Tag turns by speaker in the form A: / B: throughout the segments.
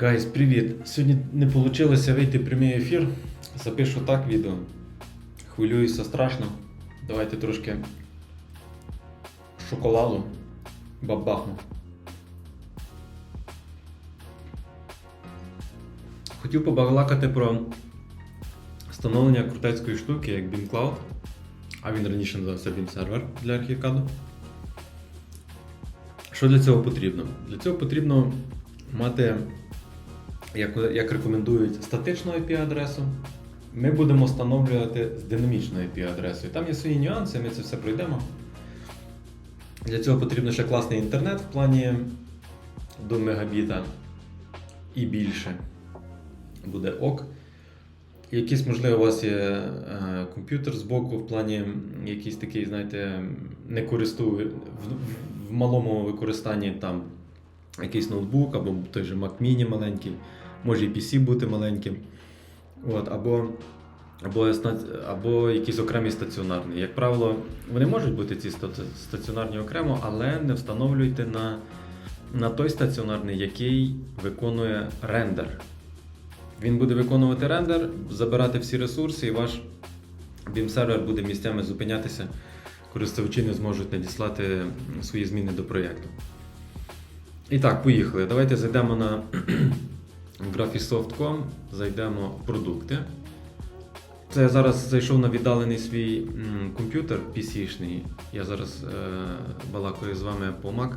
A: Гайс, привіт! Сьогодні не вийшло вийти прямий ефір. Запишу так відео. Хвилююся страшно. Давайте трошки шоколаду бабахну. Хотів побалакати про встановлення крутецької штуки, як BeamCloud, а він раніше називався BeamServer для архікаду. Що для цього потрібно? Для цього потрібно мати, як, як рекомендують, статичну IP-адресу. Ми будемо встановлювати з динамічною IP-адресою. Там є свої нюанси, ми це все пройдемо. Для цього потрібно ще класний інтернет в плані до мегабіта і більше. Буде ок. Якийсь, можливо, у вас є е, комп'ютер збоку, в плані якийсь такий, знаєте, не користую в, в малому використанні там якийсь ноутбук або той же Mac Mini маленький, може і PC бути маленьким. От, або, або, або якийсь окремий стаціонарний. Як правило, вони можуть бути ці стаціонарні окремо, але не встановлюйте на, на той стаціонарний, який виконує рендер. Він буде виконувати рендер, забирати всі ресурси, і ваш BIM-сервер буде місцями зупинятися. Користувачі не зможуть надіслати свої зміни до проєкту. І так, поїхали. Давайте зайдемо на graphisoft.com, зайдемо в продукти. Це я зараз зайшов на віддалений свій м, комп'ютер PC-шний. Я зараз е, балакаю з вами по Mac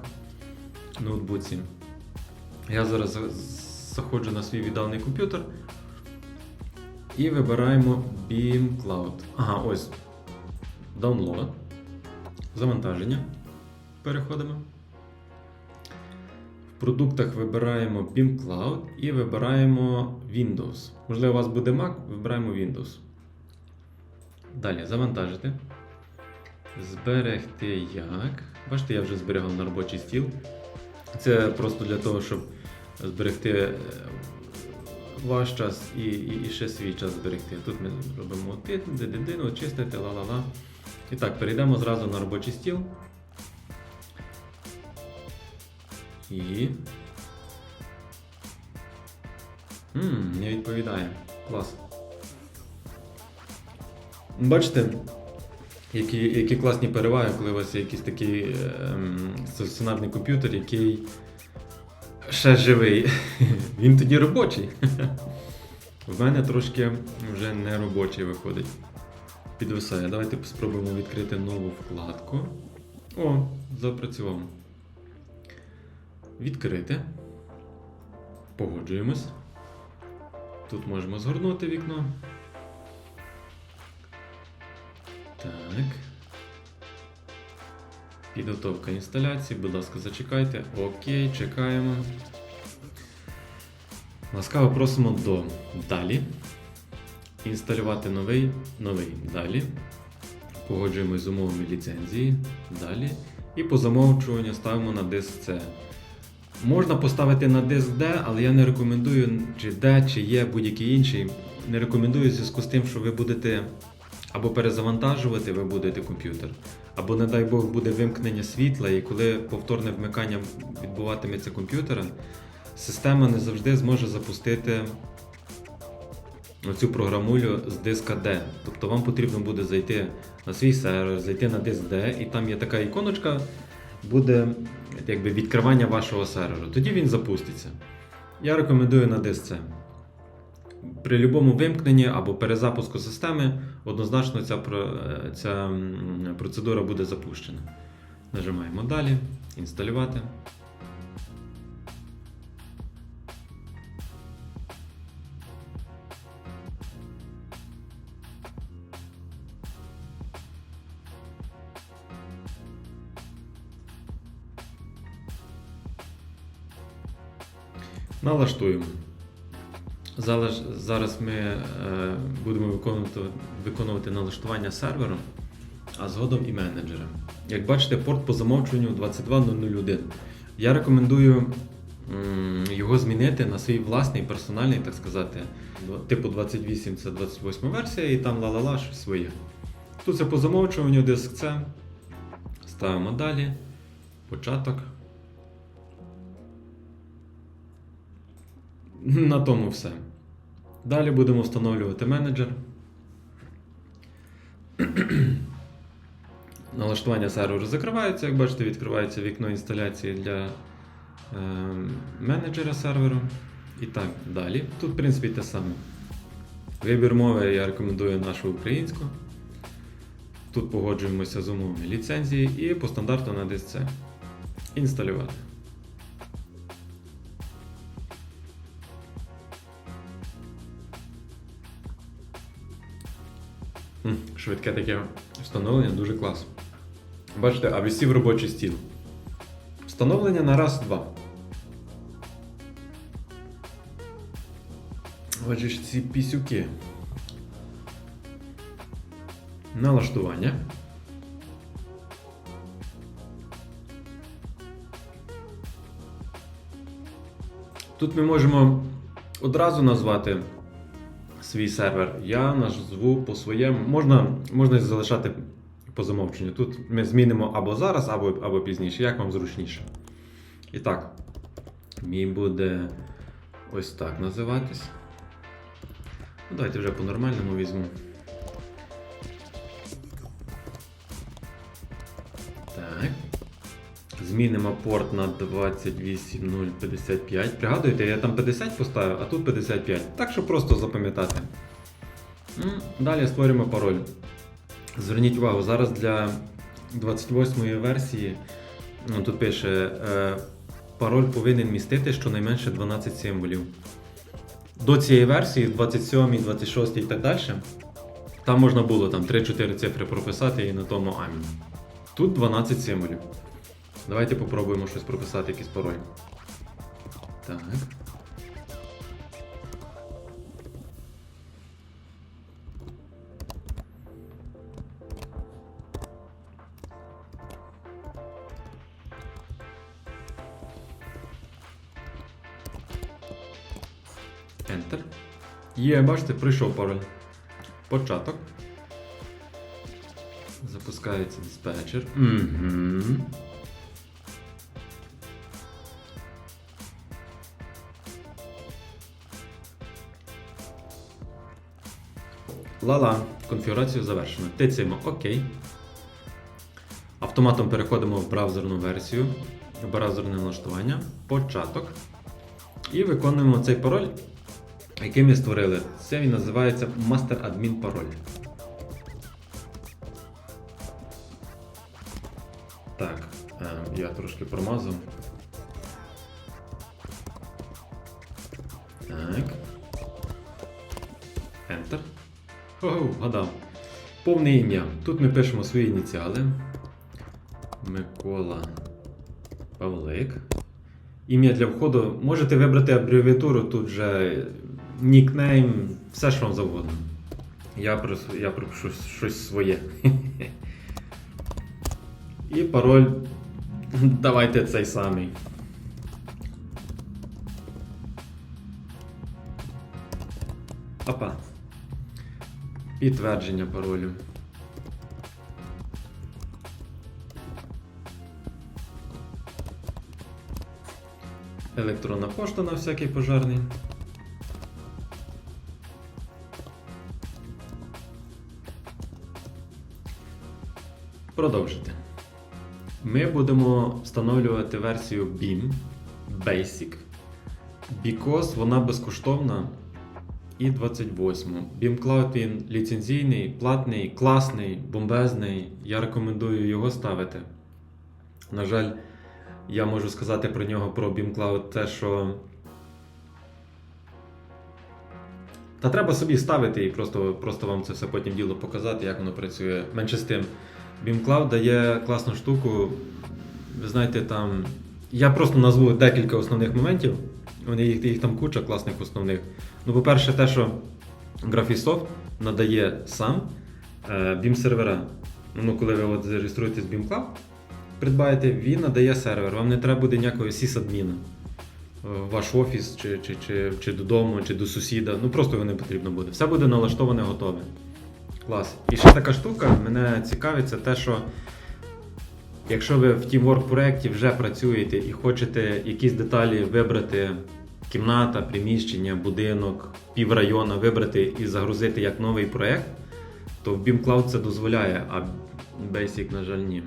A: ноутбуці. Я зараз заходжу на свій віддалений комп'ютер і вибираємо Beam Cloud. Ага, ось. Download. Завантаження. Переходимо. В продуктах вибираємо Beam Cloud і вибираємо Windows. Можливо, у вас буде Mac, вибираємо Windows. Далі завантажити. Зберегти як. Бачите, я вже зберігав на робочий стіл. Це просто для того, щоб зберегти е, ваш час і, і, і ще свій час зберегти. Тут ми робимо ти, дидидин, очистити, ла-ла-ла. І так, перейдемо зразу на робочий стіл. І. Ммм, не відповідає. Клас. Бачите, які, які класні переваги, коли у вас є якийсь такий ем, стаціонарний комп'ютер, який ще живий. Він тоді робочий. В мене трошки вже не робочий виходить. Підвисає. Давайте спробуємо відкрити нову вкладку. О, запрацював. Відкрити. Погоджуємось. Тут можемо згорнути вікно. Так. Підготовка інсталяції, будь ласка, зачекайте. Окей, чекаємо. Ласкаво просимо до далі. Інсталювати новий, новий далі. Погоджуємось з умовами ліцензії. Далі. І по замовчуванню ставимо на диск C. Можна поставити на диск D, але я не рекомендую, чи D, чи є будь-який інший. Не рекомендую в зв'язку з тим, що ви будете або перезавантажувати ви будете комп'ютер, або, не дай Бог, буде вимкнення світла, і коли повторне вмикання відбуватиметься комп'ютера, система не завжди зможе запустити оцю програмулю з диска D. Тобто вам потрібно буде зайти на свій сервер, зайти на диск D, і там є така іконочка, буде якби, відкривання вашого серверу. Тоді він запуститься. Я рекомендую на диск C. При будь-якому вимкненні або перезапуску системи однозначно ця, е, ця процедура буде запущена. Нажимаємо далі, інсталювати. Налаштуємо. Зараз, ми е, будемо виконувати, виконувати налаштування серверу, а згодом і менеджера. Як бачите, порт по замовчуванню 22001. Я рекомендую його змінити на свій власний персональний, так сказати, типу 28 це 28 версія, і там ла-ла-ла щось своє. Тут це по замовчуванню диск C. Ставимо далі. Початок. На тому все. Далі будемо встановлювати менеджер. Налаштування серверу закривається, як бачите, відкривається вікно інсталяції для е, менеджера серверу. І так далі. Тут, в принципі, те саме. Вибір мови я рекомендую нашу українську. Тут погоджуємося з умовами ліцензії і по стандарту на DSC. Інсталювати. Швидке таке встановлення, дуже клас. Бачите, а висів робочий стіл. Встановлення на раз-два. Ж ці пісюки. Налаштування. Тут ми можемо одразу назвати свій сервер. Я назву по своєму. Можна, можна залишати по замовченню. Тут ми змінимо або зараз, або, або пізніше, як вам зручніше. І так, мій буде ось так називатись. Ну, давайте вже по-нормальному візьму. Так. Змінимо порт на 28055. Пригадуєте, я там 50 поставив, а тут 55. Так, щоб просто запам'ятати. Далі створюємо пароль. Зверніть увагу, зараз для 28 версії ну, тут пише е, пароль повинен містити щонайменше 12 символів. До цієї версії, 27, 26 і так далі, там можна було там 3-4 цифри прописати і на тому амінь. Тут 12 символів. Давайте попробуємо щось прописати, якийсь пароль. Так. Enter. Є, бачите, прийшов пароль. Початок. Запускається диспетчер. Угу. Ла-ла, конфігурацію завершено. Тицяємо ОК. Автоматом переходимо в браузерну версію, браузерне налаштування, початок. І виконуємо цей пароль, який ми створили. Це він називається Master Admin пароль. Так, е, я трошки промазав. Так. Ого, вгадав. Повне ім'я. Тут ми пишемо свої ініціали. Микола Павлик. Ім'я для входу. Можете вибрати абревіатуру, тут же нікнейм, все що вам завгодно. Я пропишу, я щось своє. І пароль. Давайте цей самий. Опа. Підтвердження паролю. Електронна пошта на всякий пожарний. Продовжити. Ми будемо встановлювати версію BIM Basic. Because вона безкоштовна і 28. BIM Cloud він ліцензійний, платний, класний, бомбезний. Я рекомендую його ставити. На жаль, я можу сказати про нього про BIM Cloud те, що. Та треба собі ставити і просто, просто вам це все потім діло показати, як воно працює. Менше з тим. BIM Cloud дає класну штуку. Ви знаєте, там. Я просто назву декілька основних моментів. Вони їх, їх там куча класних основних. Ну, по-перше, те, що Graphisoft надає сам е, BIM сервера. Ну, коли ви от зареєструєтесь в BIM Cloud, придбаєте, він надає сервер. Вам не треба буде ніякого сісадміна. В ваш офіс, чи, чи, чи, чи додому, чи до сусіда. Ну просто його не потрібно буде. Все буде налаштоване, готове. Клас. І ще така штука, мене цікавить, це те, що якщо ви в Teamwork проєкті вже працюєте і хочете якісь деталі вибрати кімната, приміщення, будинок, піврайону вибрати і загрузити як новий проєкт, то в BIM це дозволяє, а Basic, на жаль, ні.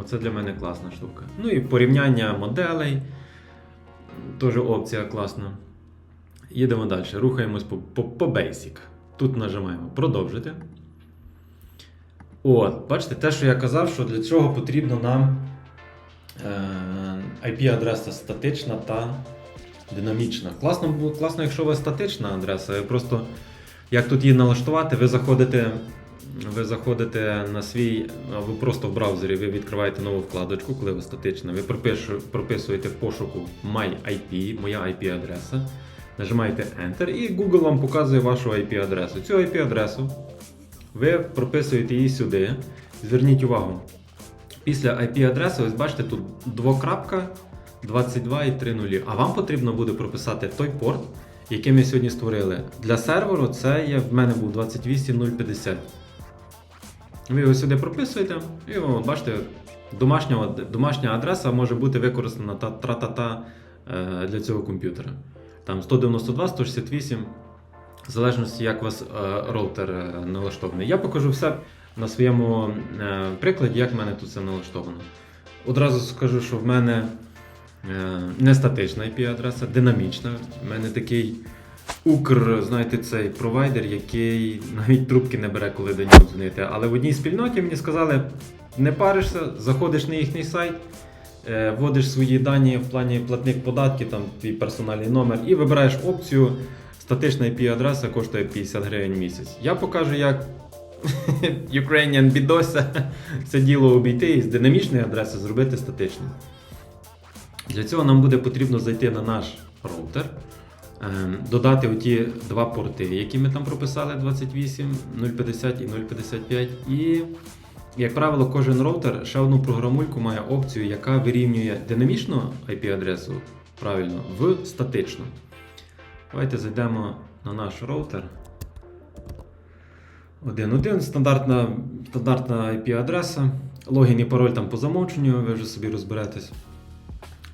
A: Оце для мене класна штука. Ну і порівняння моделей. Теж опція класна. Їдемо далі. Рухаємось по, по, по Basic. Тут нажимаємо продовжити. От, бачите, те, що я казав, що для цього потрібно нам е, IP-адреса статична та динамічна. Класно, класно, якщо у вас статична адреса, ви просто як тут її налаштувати, ви заходите, ви заходите на свій, або просто в браузері, ви відкриваєте нову вкладочку, коли ви статична, ви прописуєте в пошуку My IP, моя IP-адреса. Нажимаєте Enter і Google вам показує вашу IP-адресу. Цю IP-адресу ви прописуєте її сюди. Зверніть увагу. Після IP-адреси, ось бачите, тут двокрапка 22 і 3 нулі. А вам потрібно буде прописати той порт, який ми сьогодні створили. Для серверу це є, в мене був 28050. Ви його сюди прописуєте, і о, бачите, домашня, домашня адреса може бути використана та тра-та-та е, для цього комп'ютера. Там 192, 168, в залежності, як у вас е, роутер е, налаштований. Я покажу все на своєму прикладі, як в мене тут все налаштовано. Одразу скажу, що в мене не статична IP-адреса, динамічна. У мене такий Укр, знаєте, цей провайдер, який навіть трубки не бере, коли до нього дзвонити. Але в одній спільноті мені сказали, не паришся, заходиш на їхній сайт, е, вводиш свої дані в плані платник податків, там твій персональний номер, і вибираєш опцію. Статична IP-адреса коштує 50 гривень в місяць. Я покажу, як Ukrainian бідося це діло обійти і з динамічної адреси зробити статичним. Для цього нам буде потрібно зайти на наш роутер, ем, додати оті два порти, які ми там прописали: 28, 050 і 055. І, як правило, кожен роутер ще одну програмульку має опцію, яка вирівнює динамічну IP-адресу правильно в статичну. Давайте зайдемо на наш роутер. 1.1, стандартна, стандартна IP-адреса. Логін і пароль там по замовченню, ви вже собі розберетесь.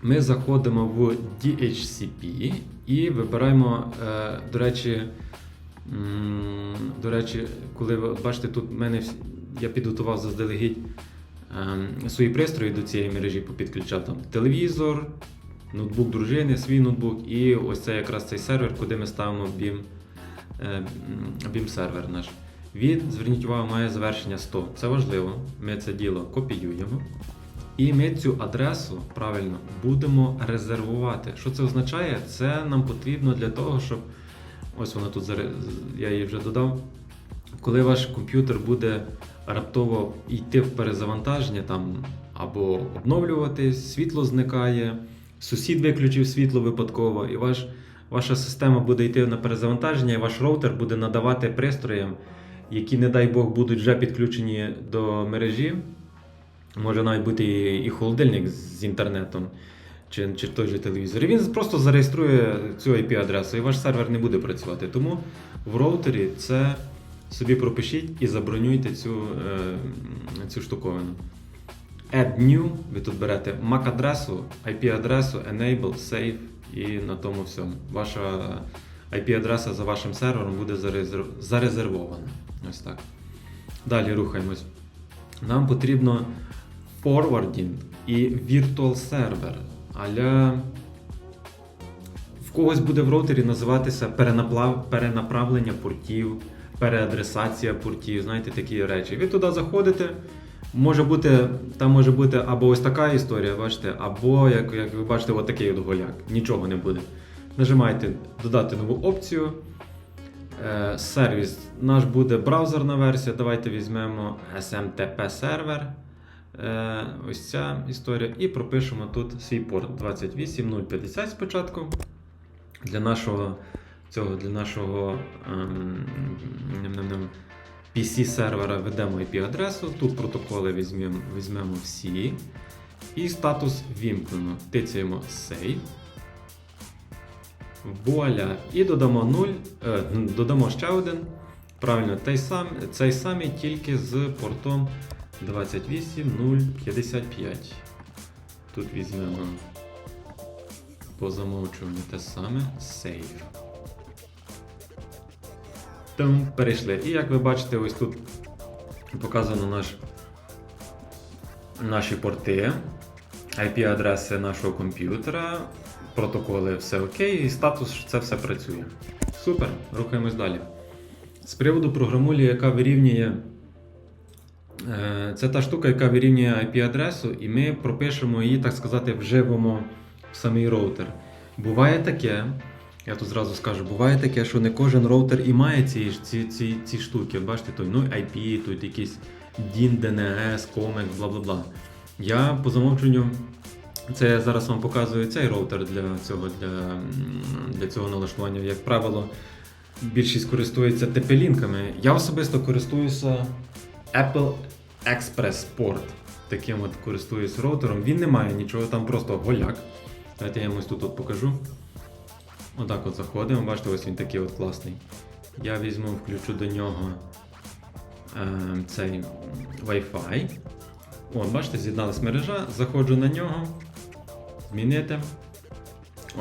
A: Ми заходимо в DHCP і вибираємо, е, до речі, до речі, коли ви бачите, тут мене я підготував заздалегідь е, свої пристрої до цієї мережі, попідключав там телевізор, ноутбук дружини, свій ноутбук, і ось це якраз цей сервер, куди ми ставимо BIM, е, BIM сервер наш. Він, зверніть увагу, має завершення 100. Це важливо. Ми це діло копіюємо. І ми цю адресу правильно будемо резервувати. Що це означає? Це нам потрібно для того, щоб. Ось вона тут заре- я її вже додав. Коли ваш комп'ютер буде раптово йти в перезавантаження там або обновлюватись, світло зникає, сусід виключив світло випадково, і ваш, ваша система буде йти на перезавантаження, і ваш роутер буде надавати пристроям, які, не дай Бог, будуть вже підключені до мережі. Може навіть бути і, холодильник з інтернетом, чи, чи той же телевізор. І він просто зареєструє цю IP-адресу, і ваш сервер не буде працювати. Тому в роутері це собі пропишіть і забронюйте цю, е, цю штуковину. Add new, ви тут берете MAC-адресу, IP-адресу, Enable, Save і на тому всьому. Ваша IP-адреса за вашим сервером буде зарезервована. Ось так. Далі рухаємось. Нам потрібно forwarding і virtual server. Аля в когось буде в роутері називатися перенаправлення портів, переадресація портів, знаєте, такі речі. Ви туди заходите. Може бути, там може бути або ось така історія, бачите, або, як, як ви бачите, от такий от голяк. Нічого не буде. Нажимаєте додати нову опцію. Е, сервіс. Наш буде браузерна версія. Давайте візьмемо SMTP сервер. Е, ось ця історія. І пропишемо тут свій порт 28050 спочатку. Для нашого цього, для нашого ем, PC-сервера введемо IP-адресу. Тут протоколи візьмемо, візьмемо всі. І статус вімкнено. Тицяємо Save. Вуаля. І додамо 0, е, додамо ще один. Правильно, той сам, цей самий тільки з портом 28055. Тут візьмемо по замовчуванню те саме Save. Там перейшли. І як ви бачите, ось тут показано наш, наші порти, IP-адреси нашого комп'ютера, протоколи, все окей, і статус, що це все працює. Супер, рухаємось далі. З приводу програмулі, яка вирівнює. Е, Це та штука, яка вирівнює IP-адресу, і ми пропишемо її, так сказати, вживемо в самий роутер. Буває таке, я тут зразу скажу, буває таке, що не кожен роутер і має ці, ці, ці, ці штуки. Бачите, той ну, IP, тут якийсь DIN, DNS, COMEX, бла бла бла. Я по замовченню, це я зараз вам показую цей роутер для цього, для, для цього налаштування. Як правило, більшість користується TP-лінками. Я особисто користуюся Apple Express Port. Таким от користуюсь роутером. Він не має нічого, там просто голяк. Давайте я ось тут от покажу. Отак от заходимо, бачите, ось він такий от класний. Я візьму, включу до нього е, цей Wi-Fi. От, бачите, з'єдналась мережа, заходжу на нього. Змінити.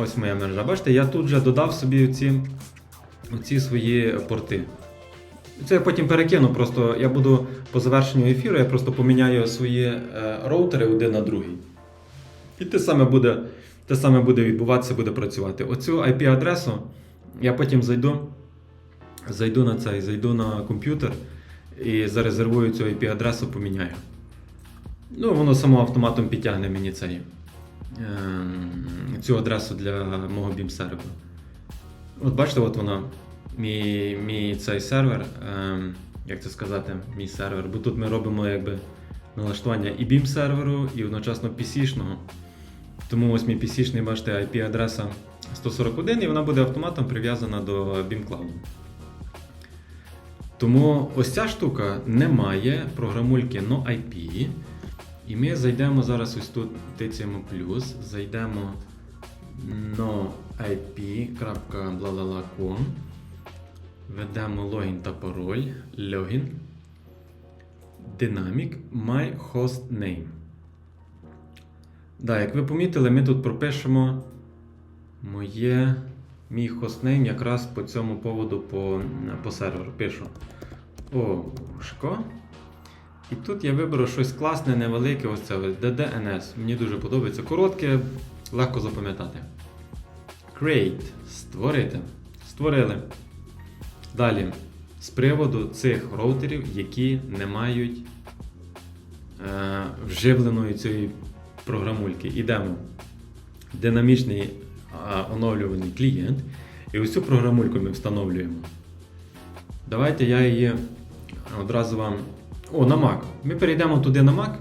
A: Ось моя мережа. Бачите, я тут вже додав собі ці, оці свої порти. Це я потім перекину, просто я буду по завершенню ефіру, я просто поміняю свої е, роутери один на другий. І те саме буде, те саме буде відбуватися, буде працювати. Оцю IP-адресу я потім зайду, зайду на цей, зайду на комп'ютер і зарезервую цю IP-адресу, поміняю. Ну, воно само автоматом підтягне мені цей, ем, цю адресу для мого BIM серверу. От бачите, от вона, мій, мій цей сервер, ем, як це сказати, мій сервер, бо тут ми робимо якби налаштування і BIM серверу, і одночасно PC-шного. Тому ось мій PC-шний, бачите, IP-адреса 141, і вона буде автоматом прив'язана до BIM Cloud. Тому ось ця штука не має програмульки NoIP. І ми зайдемо зараз ось тут, тицяємо плюс, зайдемо noip.blalala.com, введемо логін та пароль, логін, dynamic my host name. Да, як ви помітили, ми тут пропишемо моє, мій хостнейм якраз по цьому поводу по, по серверу. Пишу Ошко. І тут я виберу щось класне, невелике, ось це DDNS. Мені дуже подобається. Коротке, легко запам'ятати. Create. Створити. Створили. Далі. З приводу цих роутерів, які не мають е, вживленої цієї програмульки. Ідемо. Динамічний а, оновлюваний клієнт. І ось цю програмульку ми встановлюємо. Давайте я її одразу вам. О, на Mac. Ми перейдемо туди на Mac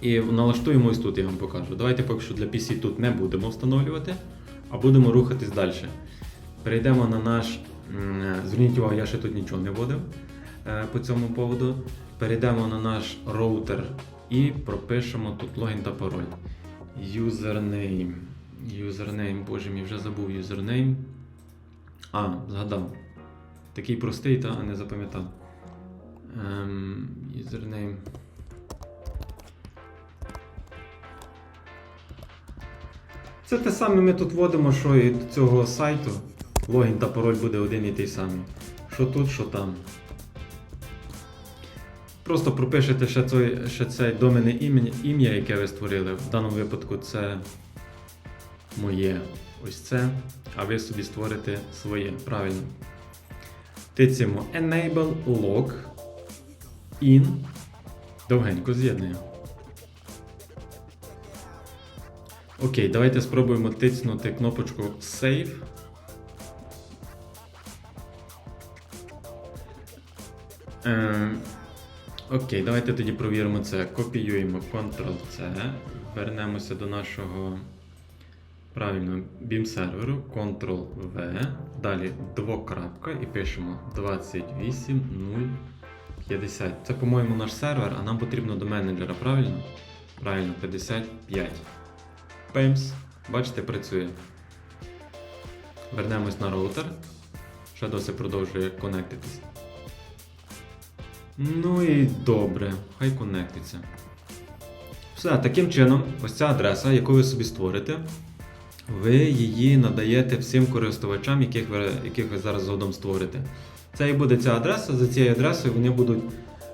A: і налаштуємо ось тут, я вам покажу. Давайте поки що для PC тут не будемо встановлювати, а будемо рухатись далі. Перейдемо на наш. Зверніть увагу, я ще тут нічого не вводив е, по цьому поводу. Перейдемо на наш роутер і пропишемо тут логін та пароль. Username. Username, боже мій, вже забув username. А, згадав. Такий простий, та не запам'ятав. Ем. Це те саме ми тут вводимо, що і до цього сайту. Логін та пароль буде один і той самий. Що тут, що там. Просто пропишете ще цей, ще цей доменне ім'я, яке ви створили. В даному випадку це моє. Ось це. А ви собі створите своє. Правильно. Тицяємо Enable Log In. Довгенько з'єднуємо. Окей, давайте спробуємо тицнути кнопочку Save. Ем, окей, давайте тоді провіримо це. Копіюємо Ctrl-C, вернемося до нашого правильно BIM серверу, Ctrl-V, далі двокрапка і пишемо 28050. Це, по-моєму, наш сервер, а нам потрібно до менеджера, правильно? Правильно, 55. Пемс. Бачите, працює. Вернемось на роутер. Ще досі продовжує конектитись. Ну і добре, хай конектиться. Все, таким чином, ось ця адреса, яку ви собі створите, ви її надаєте всім користувачам, яких ви, яких ви зараз згодом створите. Це і буде ця адреса. За цією адресою вони будуть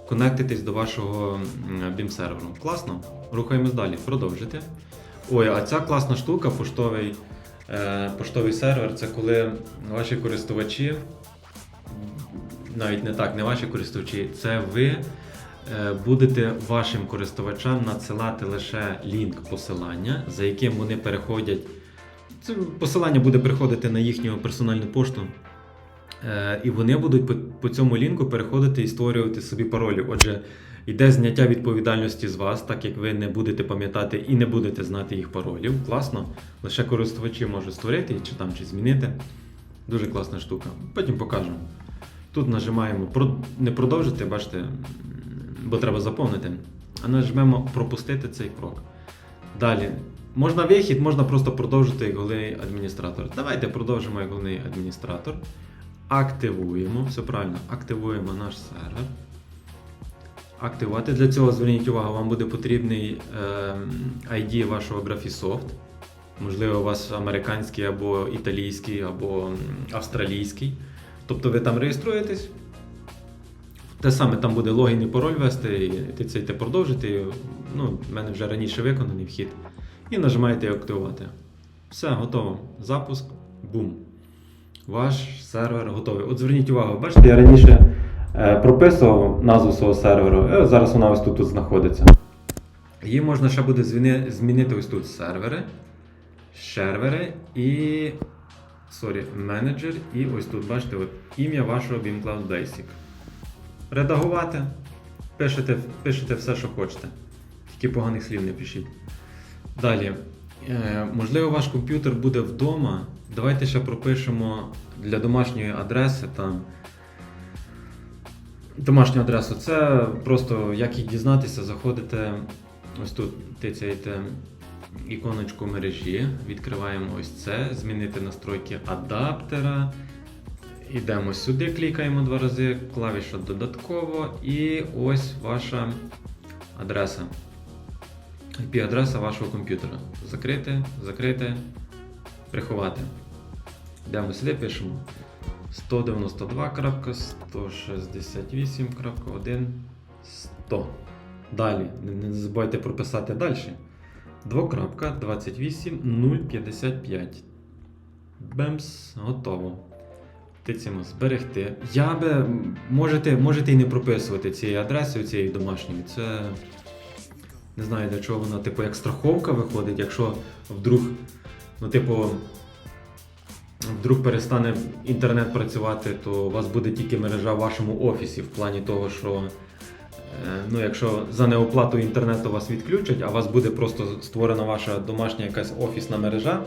A: конектитись до вашого BIM серверу. Класно? Рухаємось далі. Продовжити. Ой, а ця класна штука, поштовий, е, поштовий сервер, це коли ваші користувачі, навіть не так, не ваші користувачі, це ви е, будете вашим користувачам надсилати лише лінк посилання, за яким вони переходять. Це посилання буде приходити на їхню персональну пошту. Е, І вони будуть по, по цьому лінку переходити і створювати собі паролі. Отже, йде зняття відповідальності з вас, так як ви не будете пам'ятати і не будете знати їх паролів. Класно. Лише користувачі можуть створити чи там чи змінити. Дуже класна штука. Потім покажемо. Тут нажимаємо не продовжити, бачите, бо треба заповнити. А нажмемо пропустити цей крок. Далі. Можна вихід, можна просто продовжити як головний адміністратор. Давайте продовжимо як головний адміністратор. Активуємо, все правильно, активуємо наш сервер. Активувати. Для цього зверніть увагу, вам буде потрібний ем, ID вашого Graphisoft. Можливо, у вас американський або італійський, або австралійський. Тобто ви там реєструєтесь. Те саме там буде логін і пароль ввести, і це йти продовжити. Ну, в мене вже раніше виконаний вхід. І нажимаєте активувати. Все, готово. Запуск. Бум. Ваш сервер готовий. От зверніть увагу, бачите, я раніше е, прописував назву свого серверу, е, зараз вона ось тут, тут знаходиться. Її можна ще буде зміни- змінити ось тут сервери, сервери і. Сорі, менеджер, і ось тут, бачите, от, ім'я вашого BIM Cloud Basic. Редагувати. Пишете, пишете все, що хочете. Тільки поганих слів не пишіть. Далі. Е, можливо, ваш комп'ютер буде вдома. Давайте ще пропишемо для домашньої адреси там. Домашню адресу. Це просто як їх дізнатися, заходите ось тут, тицяєте іконочку мережі, відкриваємо ось це, змінити настройки адаптера. Йдемо сюди, клікаємо два рази, клавіша додатково, і ось ваша адреса. IP-адреса вашого комп'ютера. Закрити, закрити, приховати. Йдемо сюди, пишемо 192.168.1 100. Далі, не- не забувайте прописати далі. 2.28.055. Бемс, готово. Тицямо зберегти. Я би можете, можете і не прописувати цією адресою, цією домашньою. Це не знаю для чого вона, типу, як страховка виходить, якщо вдруг, ну, типу, вдруг перестане інтернет працювати, то у вас буде тільки мережа в вашому офісі в плані того, що ну, якщо за неоплату інтернету вас відключать, а у вас буде просто створена ваша домашня якась офісна мережа.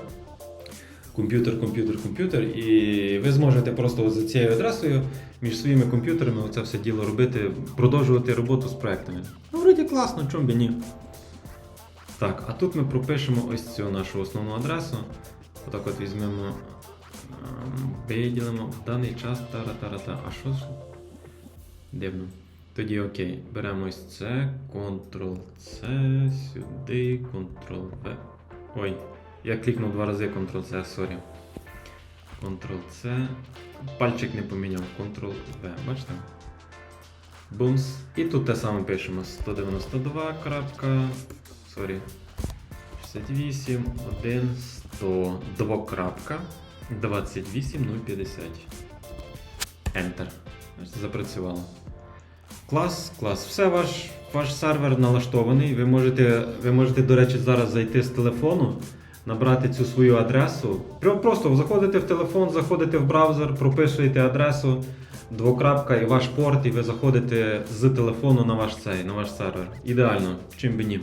A: Комп'ютер, комп'ютер, комп'ютер, і ви зможете просто за цією адресою між своїми комп'ютерами це все діло робити, продовжувати роботу з проектами. Ну, вроді класно, чому б ні. Так, а тут ми пропишемо ось цю нашу основну адресу. Отак от візьмемо, ем, виділимо в даний час тара-тара-та. А що ж? Дивно. Тоді окей, беремо ось це, Ctrl-C, сюди, Ctrl-V. Ой, я клікнув два рази Ctrl-C, сорі. Ctrl-C. Пальчик не поміняв, Ctrl-V, бачите? Бумс. І тут те саме пишемо 192. крапка, Сорі. 68, 1, 100, 2 крапка, 28, 050. Enter. Запрацювало. Клас, клас. Все, ваш, ваш сервер налаштований. Ви можете, ви можете, до речі, зараз зайти з телефону, набрати цю свою адресу. Просто заходите в телефон, заходите в браузер, прописуєте адресу, двокрапка і ваш порт, і ви заходите з телефону на ваш цей, на ваш сервер. Ідеально, чим би ні.